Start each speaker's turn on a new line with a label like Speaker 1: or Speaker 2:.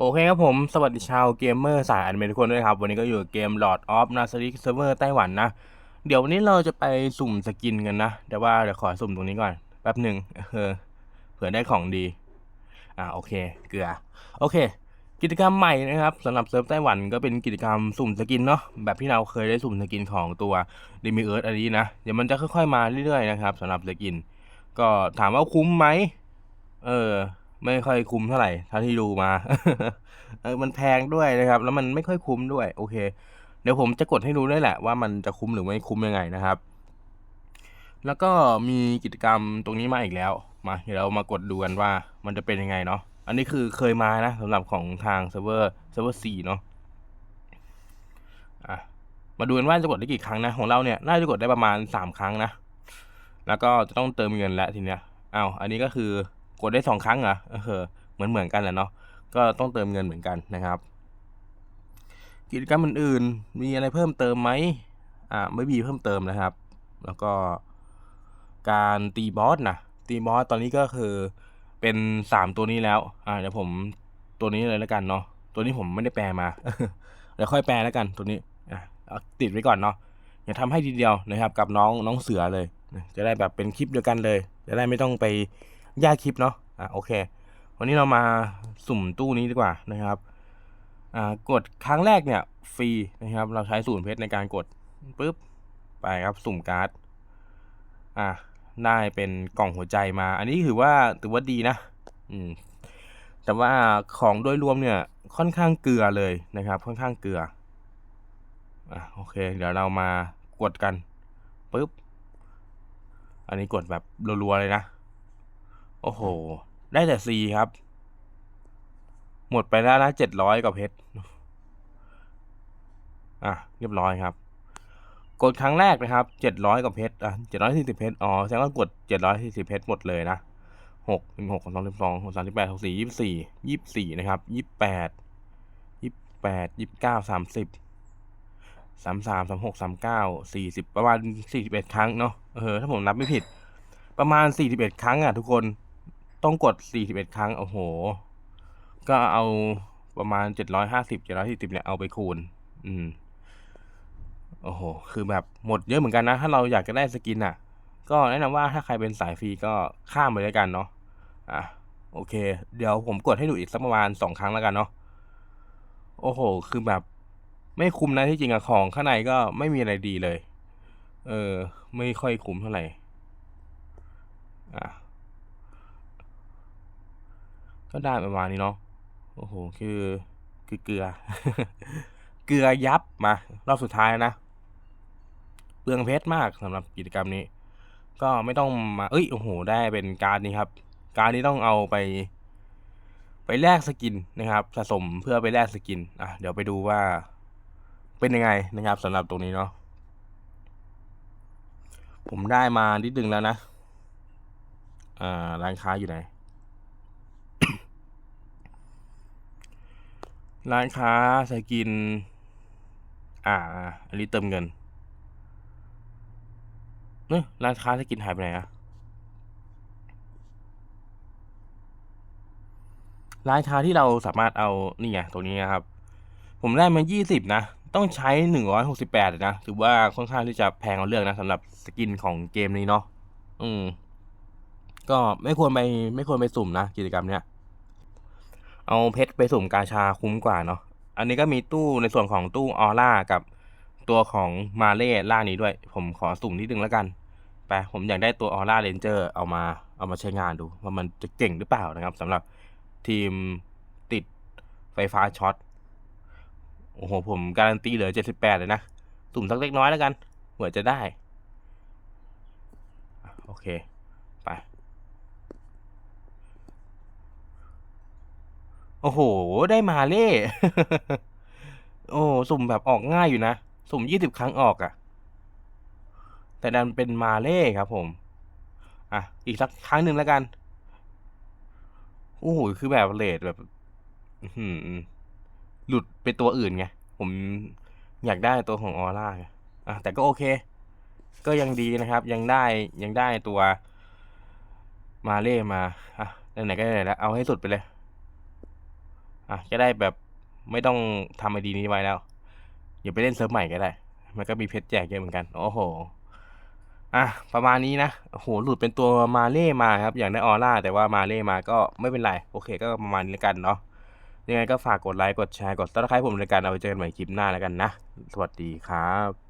Speaker 1: โอเคครับผมสวัสดีชาวเกมเมอร์สายอนิเมะทุกคนด้วยครับ วันนี้ก็อยู่เกม Lord of n a s r i Server ไต้หวันนะ เดี๋ยววันนี้เราจะไปสุ่มสกินกันนะแต่ว่าเดี๋ยวขอสุ่มตรงนี้ก่อน แป๊บหนึ่งเออเผื่อได้ของดี อ่าโอเค เกลือ โอเค กิจกรรมใหม่นะครับสำหรับเซิร์ฟไต้หวันก็เป็นกิจกรรมสุ่มสกินเนาะแบบที่เราเคยได้สุ่มสกินของตัว d e m i e a r t h อันนี้นะ เดี๋ยวมันจะค่อยๆมาเรื่อยๆนะครับสำหรับสกิน ก็ถามว่าคุ้มไหมเออ ไม่ค่อยคุ้มเท่าไหร่เท่าที่ดูมาเออมันแพงด้วยนะครับ แล้วมันไม่ค่อยคุ้มด้วย โอเค เดี๋ยวผมจะกดให้ดูด้วยแหละว่ามันจะคุ้มหรือไม่คุ้มยังไงนะครับ แล้วก็มีกิจกรรมตรงนี้มาอีกแล้ว มา เดี๋ยวเรามากดดูกันว่ามันจะเป็นยังไงเนาะ อันนี้คือเคยมานะสำหรับของทางเซิร์ฟเวอร์เซิร์ฟเวอร์สี่เนาะอะมาดูกันว่าจะกดได้กี่ครั้งนะ ของเราเนี่ยน่าจะกดได้ประมาณสามครั้งนะ แล้วก็จะต้องเติมเงินแล้วทีเนี้ยอ้าว อันนี้ก็คือ กดได้สองครั้งเหรอเออเหมือนเหมือนกันแหละเนาะก็ต้องเติมเงินเหมือนกันนะครับ กิจกรรมอื่นๆมีอะไรเพิ่มเติมไหมอ่าไม่มีเพิ่มเติมนะครับ แล้วก็การตีบอสนะตีบอสตอนนี้ก็คือเป็นสามตัวนี้แล้วอ่าเดี๋ยวผมตัวนี้เลยแล้วกันเนาะตัวนี้ผมไม่ได้แปลมาเดี๋ยวค่อยแปลแล้วกันตัวนี้อะเอาติดไว้ก่อนเนาะอย่าทำให้ทีเดียวนะครับ กับน้องน้องเสือเลย จะได้แบบเป็นคลิปเดียวกันเลย จะได้ไม่ต้องไป แยกคลิปเนาะอะโอเค วันนี้เรามาสุ่มตู้นี้ดีกว่านะครับอ่ากดครั้งแรกเนี่ยฟรีนะครับ เราใช้ศูนย์เพชรในการกดปุ๊บไปครับสุ่มการ์ดอะได้เป็นกล่องหัวใจมา อันนี้ถือว่าถือว่าดีนะ อืมแต่ว่าของโดยรวมเนี่ยค่อนข้างเกลือเลยนะครับ ค่อนข้างเกลืออะโอเค เดี๋ยวเรามากดกันปุ๊บ อันนี้กดแบบรัวๆเลยนะ โอ้โห ได้แต่ซีครับ หมดไปแล้วนะเจ็ดร้อยกว่าเพชร อะ เรียบร้อยครับ กดครั้งแรกนะครับเจ็ดร้อยกว่าเพชร อะเจ็ดร้อยสี่สิบเพชร อ๋อ แสดงว่ากดเจ็ดร้อยสี่สิบเพชรหมดเลยนะหกหนึ่งหกสองสิบสองหกสามสิบแปดหกสี่ยี่สิบสี่ยี่สิบสี่นะครับยี่สิบแปดยี่สิบแปดยี่สิบเก้าสามสิบสามสามสามหกสามเก้าสี่สิบประมาณสี่สิบเอ็ดครั้งเนาะเออถ้าผมนับไม่ผิด ประมาณสี่สิบเอ็ดครั้งอะทุกคน ต้องกดสี่สิบเอ็ดครั้ง โอ้โห ก็เอาประมาณเจ็ดร้อยห้าสิบเจ็ดร้อยสิบเนี่ย เอาไปคูณ อืม โอ้โห คือแบบหมดเยอะเหมือนกันนะ ถ้าเราอยากจะได้สกินอะ ก็แนะนำว่าถ้าใครเป็นสายฟรีก็ข้ามไปเลยกันเนาะ อะ โอเค เดี๋ยวผมกดให้ดูอีกสักประมาณสองครั้งแล้วกันเนาะ โอ้โห คือแบบไม่คุ้มนะที่จริงอะของข้างในก็ไม่มีอะไรดีเลย เออ ไม่ค่อยคุ้มเท่าไหร่ อะ ก็ได้ประมาณนี้เนาะโอ้โหคือคือเกลือ เกลือยับมารอบสุดท้ายนะเปลืองเพชรมากสำหรับกิจกรรมนี้ ก็ไม่ต้องมาเอ้ยโอ้โหได้เป็นการนี้ครับ การนี้ต้องเอาไป ไปแลกสกินนะครับ สะสมเพื่อไปแลกสกินอะเดี๋ยวไปดูว่า เป็นยังไงนะครับสำหรับตรงนี้เนาะผมได้มานิดนึงแล้วนะ อ่าร้านค้าอยู่ไหน ร้านค้าสกิน อ่า อันนี้เติมเงินเนอะร้านค้าสกินหายไปไหนอะร้านค้าที่เราสามารถเอานี่ไงตรงนี้นะครับ ผมได้มายี่สิบนะ ต้องใช้หนึ่งร้อยหกสิบแปดนะ ถือว่าค่อนข้างที่จะแพงเอาเรื่องนะสำหรับสกินของเกมนี้เนาะ อืม ก็ไม่ควรไปไม่ควรไปสุ่มนะกิจกรรมเนี้ย เอาเพชรไปสุ่มกาชาคุ้มกว่าเนาะ อันนี้ก็มีตู้ในส่วนของตู้ออร่ากับตัวของมาเล่ล่านี้ด้วย ผมขอสุ่มนิดนึงแล้วกัน ไป ผมอยากได้ตัวออร่าเรนเจอร์เอามาเอามาใช้งานดู ว่ามันจะเก่งหรือเปล่านะครับสำหรับทีมติดไฟฟ้าช็อต โอ้โห ผมการันตีเหลือ 78 เลยนะ สุ่มสักเล็กน้อยแล้วกันเผื่อจะได้ โอเค ไป โอ้โห ได้มาเล่ โอ้สุ่มแบบออกง่ายอยู่นะ สุ่มยี่สิบครั้งออกอะ่ะ แต่ดันเป็นมาเล่ครับผม อะ อีกสักครั้งหนึ่งแล้วกัน โอ้โห คือแบบเลทแบบหือหลุดไปตัวอื่นไง ผมอยากได้ตัวของออร่าอะ แต่ก็โอเค ก็ยังดีนะครับ ยังได้ยังได้ตัวมาเล่มา อะไหนๆก็ไหนแล้วเอาให้สุดไปเลย อะก็ได้แบบไม่ต้องทำไอดีนี้ไว้แล้วอย่าไปเล่นเซิร์ฟใหม่ก็ได้ มันก็มีเพชรแจกเยอะเหมือนกัน โอ้โห อะ ประมาณนี้นะโห หลุดเป็นตัวมาเล่มาครับ อย่างได้ออร่า แต่ว่ามาเล่มาก็ไม่เป็นไร โอเค ก็ประมาณนี้แล้วกันเนาะ ยังไงก็ฝากกดไลค์ กดแชร์ กดซับสไครผมในการเอาไปเจอกันใหม่คลิปหน้าแล้วกันนะ สวัสดีครับ